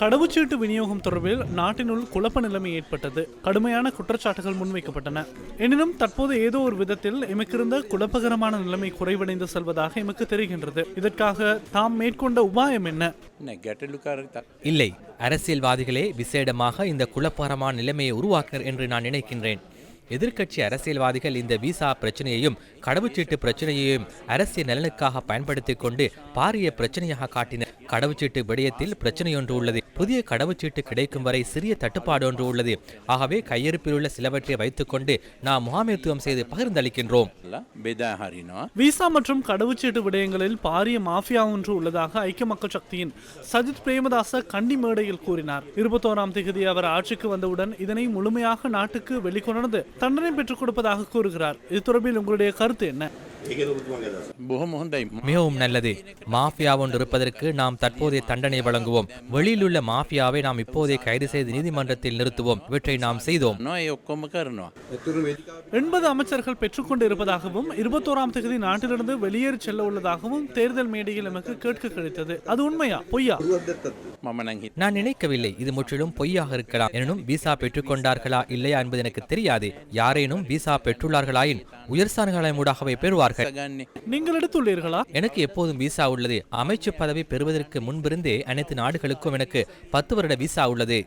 கடவுச்சீட்டு விநியோகம் தொடர்பில் நாட்டினுள் குழப்ப நிலைமை ஏற்பட்டது. கடுமையான குற்றச்சாட்டுகள் முன்வைக்கப்பட்டன. எனினும் தற்போது ஏதோ ஒரு விதத்தில் எமக்கிருந்த குழப்பகரமான நிலைமை குறைவடைந்து செல்வதாக எமக்கு தெரிகின்றது. இதற்காக தாம் மேற்கொண்ட உபாயம் என்ன? இல்லை அரசியல்வாதிகளே விசேடமாக இந்த குழப்பகரமான நிலைமையை உருவாக்கர் என்று நான் நினைக்கின்றேன். எதிர்க்கட்சி அரசியல்வாதிகள் இந்த விசா பிரச்சனையையும் கடவுச்சீட்டு பிரச்சனையையும் அரசியல் நலனுக்காக பயன்படுத்திக் கொண்டு பாரிய பிரச்சனையாக காட்டினர் கடவுச்சீட்டு விடயத்தில் பிரச்சனையொன்று உள்ளது. புதிய கடவுச்சீட்டு கிடைக்கும் வரை சிறிய தட்டுப்பாடு ஒன்று உள்ளது. ஆகவே கையிருப்பில் உள்ள சிலவற்றை வைத்துக்கொண்டு நாம் முகாமித்துவம் செய்து பகிர்ந்தளிக்கின்றோம். விசா மற்றும் கடவுச்சீட்டு விடயங்களில் பாரிய மாஃபியா ஒன்று உள்ளதாக ஐக்கிய மக்கள் சக்தியின் சஜித் பிரேமதாச கண்டி மேடையில் கூறினார். இருபத்தோராம் தேதி அவர் ஆட்சிக்கு வந்தவுடன் இதனை முழுமையாக நாட்டுக்கு வெளிக்கொணர்ந்து தண்டனை பெற்றுக் கொடுப்பதாக கூறுகிறார். இது தொடர்பில் உங்களுடைய கருத்து என்ன? மிகவும் நல்லது. மாஃபியா ஒன்று இருப்பதற்கு நாம் தற்போதைய தண்டனை வழங்குவோம். வெளியிலுள்ள மாஃபியாவை நாம் இப்போதே கைது செய்து நீதிமன்றத்தில் நிறுத்துவோம். இவற்றை நாம் செய்தோம். எண்பது அமைச்சர்கள் பெற்றுக்கொண்டு இருப்பதாகவும் இருபத்தோராம் தேதி நாட்டிலிருந்து வெளியேறி செல்ல உள்ளதாகவும் தேர்தல் மேடையில் நமக்கு கேட்க கிடைத்தது. அது உண்மையா? பொய்யா? நான் நினைக்கவில்லை. இது முற்றிலும் பொய்யாக இருக்கலாம். எனினும் விசா பெற்றுக்கொண்டார்களா இல்லையா என்பது எனக்கு தெரியாது. யாரேனும் விசா பெற்றுள்ளார்களாயின் உயர் உயர்சான்களை மூடாகவே பெறுவார்கள் நீங்கள் எடுத்துள்ளீர்களா? எனக்கு எப்போதும் விசா உள்ளது. அமைச்சு பதவி பெறுவதற்கு முன்பிருந்தே அனைத்து நாடுகளுக்கும் எனக்கு பத்து வருட விசா உள்ளது.